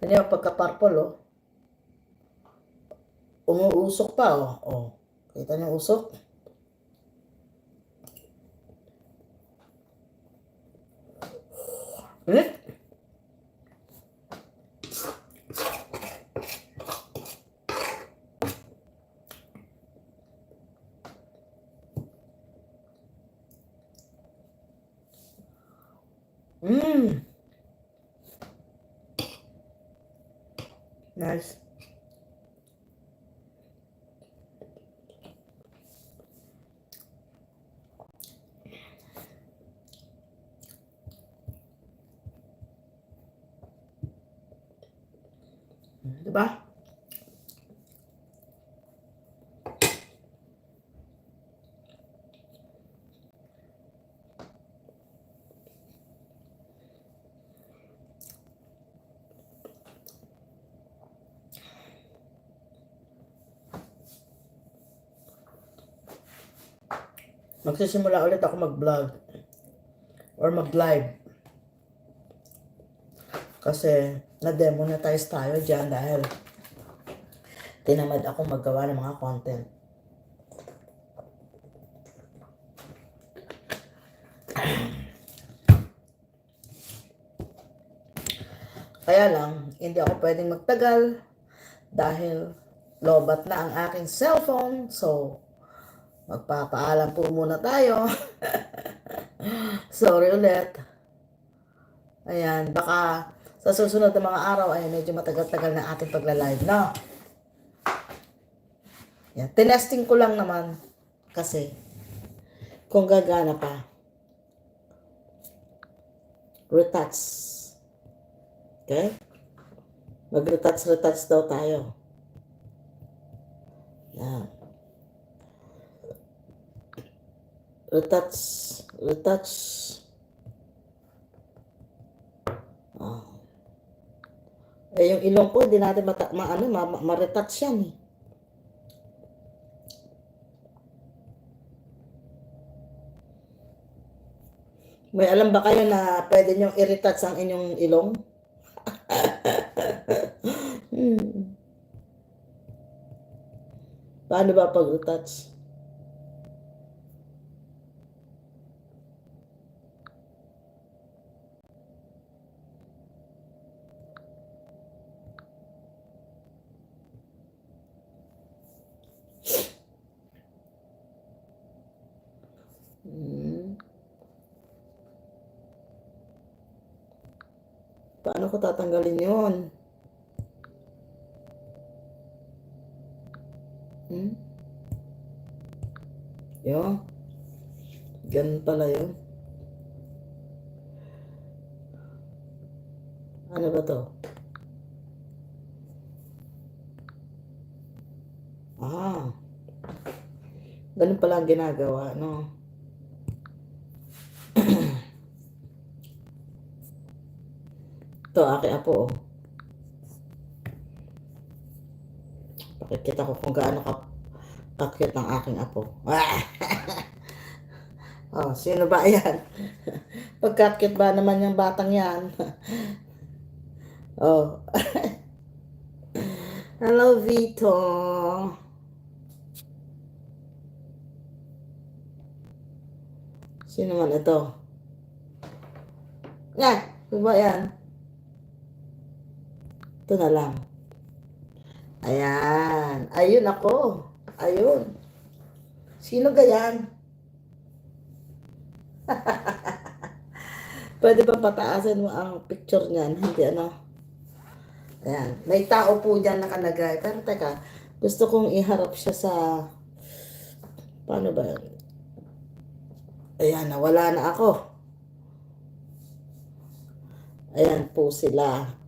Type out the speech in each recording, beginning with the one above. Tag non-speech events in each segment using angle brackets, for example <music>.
Kanya pagka-purple, oh. Umuusok pa, oh. oh. Kita niyo usok? Ulit. Mmm. Nice. Diba? Magsisimula ulit ako mag-vlog or mag-live. Kasi na-demonetize tayo dyan dahil tinamad ako maggawa ng mga content. Kaya lang, hindi ako pwedeng magtagal dahil lobat na ang aking cellphone. So, magpapaalam po muna tayo. <laughs> Sorry ulit. Ayan, baka sa susunod na mga araw ay medyo matagal-tagal na ating pagla-live na. Yan, tinesting ko lang naman kasi kung gagana pa. Retouch. Okay? Mag-retouch-retouch daw tayo. Yan. Retouch. Retouch. Ah. Eh, yung ilong ko, hindi natin mata, ma, ano, ma, ma, ma-retouch yan eh. May alam ba kayo na pwede niyong i-retouch ang inyong ilong? <laughs> hmm. Paano ba pag-retouch? Hmm. Paano ko tatanggalin yon? Hmm? Yun. Ganun pala yun. Ano ba to? Ah. Ganun pala ang ginagawa, no? Ito, aking apo, oh. Pakikita ko kung gaano ka kakit ng aking apo. <laughs> oh, sino ba yan? <laughs> Pagkakit ba naman yung batang yan? <laughs> oh. Hello, Vito. Sino man ito? Yan, ano ba yan? Ito na lang. Ayan. Ayun ako. Ayun. Sino gayan? <laughs> Pwede ba pataasan mo ang picture niyan? Hindi ano. Ayan. May tao po dyan nakalagay. Pero teka, gusto kong iharap siya sa... Paano ba yun? Ayan, nawala na ako. Ayan po sila.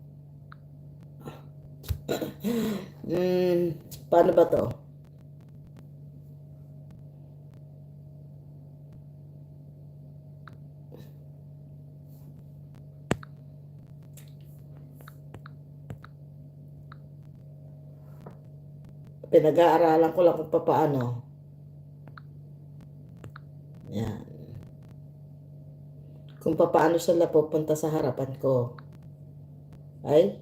Hmm, <coughs> paano ba to? Pinag-aaralan ko lang kung paano. Yan. Kung paano sila pupunta sa harapan ko. Ay,